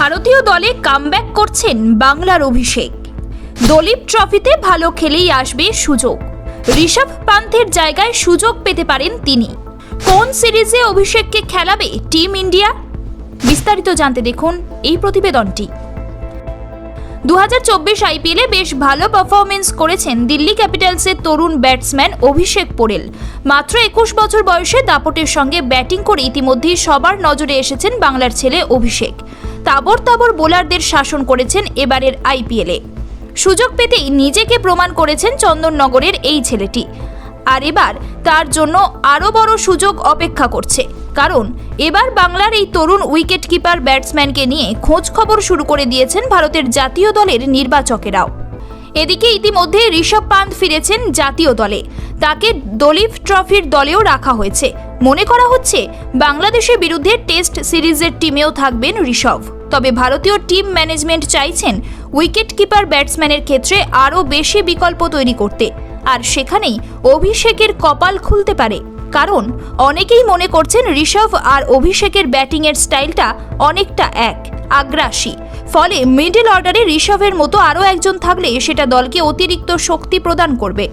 ভারতীয় দলে কামব্যাক করছেন বাংলার অভিষেক। দলীপ ট্রফিতে ভালো খেলেই আসবে সুযোগ। ঋষভ পান্থের জায়গায় সুযোগ পেতে পারেন তিনি। কোন সিরিজে অভিষেককে খেলাবে টিম ইন্ডিয়া? বিস্তারিত জানতে দেখুন এই প্রতিবেদনটি। দুহাজার চব্বিশ আইপিএলে বেশ ভালো পারফরমেন্স করেছেন দিল্লি ক্যাপিটালসের তরুণ ব্যাটসম্যান অভিষেক পোরেল। মাত্র একুশ বছর বয়সে দাপটের সঙ্গে ব্যাটিং করে ইতিমধ্যেই সবার নজরে এসেছেন বাংলার ছেলে অভিষেক। তাবর তাবর বোলারদের শাসন করেছেন এবারের আইপিএলে। সুযোগ পেতেই নিজেকে প্রমাণ করেছেন চন্দননগরের এই ছেলেটি। আর এবার তার জন্য আরও বড় সুযোগ অপেক্ষা করছে। কারণ এবার বাংলার এই তরুণ উইকেট কিপার ব্যাটসম্যানকে নিয়ে খোঁজ খবর শুরু করে দিয়েছেন ভারতের জাতীয় দলের নির্বাচকেরাও। এদিকে ইতিমধ্যে ঋষভ পান্ত ফিরেছেন জাতীয় দলে। তাকে দলীপ ট্রফির দলেও রাখা হয়েছে। মনে করা হচ্ছে, বাংলাদেশের বিরুদ্ধে টেস্ট সিরিজের টিমেও থাকবেন ঋষভ। তবে ভারতীয় টিম ম্যানেজমেন্ট চাইছেন উইকেট কিপার ব্যাটসম্যানের ক্ষেত্রে আরও বেশি বিকল্প তৈরি করতে। আর সেখানেই অভিষেকের কপাল খুলতে পারে। কারণ অনেকেই মনে করছেন ঋষভ আর অভিষেকের ব্যাটিংয়ের স্টাইলটা অনেকটা এক, আগ্রাসী। ফলে মিডল অর্ডারে ঋষভের মতো আরও একজন থাকলে সেটা দলকে অতিরিক্ত শক্তি প্রদান করবে।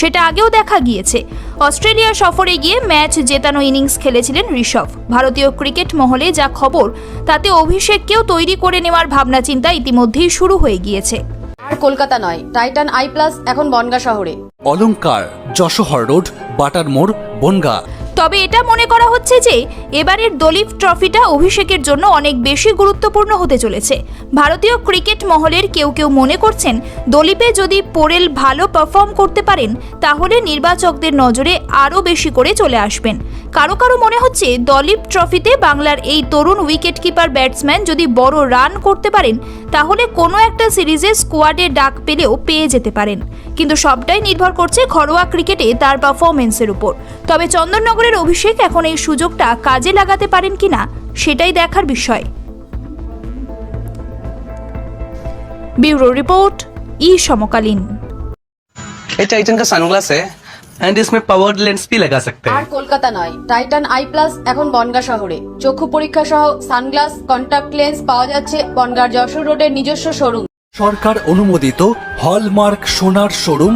সেটা আগেও দেখা গিয়েছে। অস্ট্রেলিয়া সফরে গিয়ে ম্যাচ জেতানো ইনিংস খেলেছিলেন ঋষভ। ভারতীয় ক্রিকেট মহলে যা খবর তাতে অভিষেককেও তৈরি করে নেওয়ার ভাবনা চিন্তা ইতিমধ্যেই শুরু হয়ে গিয়েছে। আর কলকাতা নয় টাইটান আই প্লাস এখন বনগা শহরে। অলংকার যশোহর রোড বাটার মোড় বনগা। তবে এটা মনে করা হচ্ছে যে এবারের দলীপ ট্রফিটা অভিষেকের জন্য অনেক বেশি গুরুত্বপূর্ণ হতে চলেছে। ভারতীয় ক্রিকেট মহলের কেউ কেউ মনে করছেন, দলীপে যদি পোরেল ভালো পারফর্ম করতে পারেন, তাহলে নির্বাচকদের নজরে আরও বেশি করে চলে আসবেন। কারও কারও মনে হচ্ছে দলীপ ট্রফিতে বাংলার এই তরুণ উইকেট কিপার ব্যাটসম্যান যদি বড় রান করতে পারেন, তাহলে কোনো একটা সিরিজে স্কোয়াডে ডাক পেলেও পেয়ে যেতে পারেন। কিন্তু সবটাই নির্ভর করছে ঘরোয়া ক্রিকেটে তার পারফরমেন্সের উপর। তবে চন্দননগরের অভিষেক এখন এই সুযোগটা কাজে লাগাতে পারেন কিনা সেটাই দেখার বিষয় ব্যুরো রিপোর্ট ই সমকালীন ये टाइटन का सनग्लास है एंड इसमें पावर्ड लेंस भी लगा सकते আর हैं কলকাতা নয় টাইটান আই প্লাস এখন বনগা শহরে চক্ষু পরীক্ষা সহ সানগ্লাস কন্টাক্ট লেন্স পাওয়া যাচ্ছে বনগার যশোর রোডের নিজস্ব শোরুম সরকার অনুমোদিত হলমার্ক সোনার শোরুম